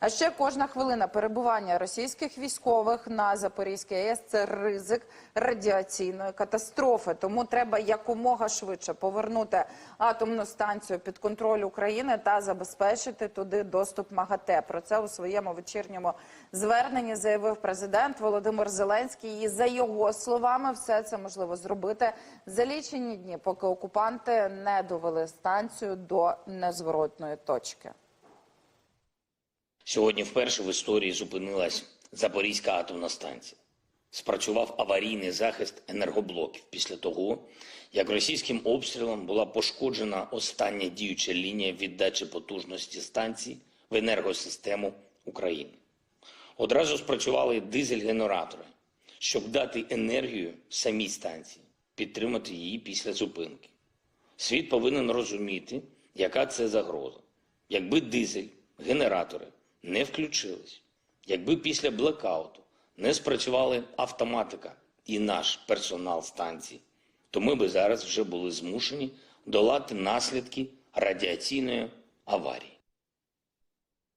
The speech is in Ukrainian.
А ще кожна хвилина перебування російських військових на Запорізькій АЕС – це ризик радіаційної катастрофи. Тому треба якомога швидше повернути атомну станцію під контроль України та забезпечити туди доступ МАГАТЕ. Про це у своєму вечірньому зверненні заявив президент Володимир Зеленський. І за його словами, все це можливо зробити за лічені дні, поки окупанти не довели станцію до незворотної точки. Сьогодні вперше в історії зупинилась Запорізька атомна станція. Спрацював аварійний захист енергоблоків після того, як російським обстрілом була пошкоджена остання діюча лінія віддачі потужності станції в енергосистему України. Одразу спрацювали дизель-генератори, щоб дати енергію самій станції, підтримати її після зупинки. Світ повинен розуміти, яка це загроза. Якби дизель, генератори не включились, якби після блекауту не спрацювали автоматика і наш персонал станції, то ми би зараз вже були змушені долати наслідки радіаційної аварії.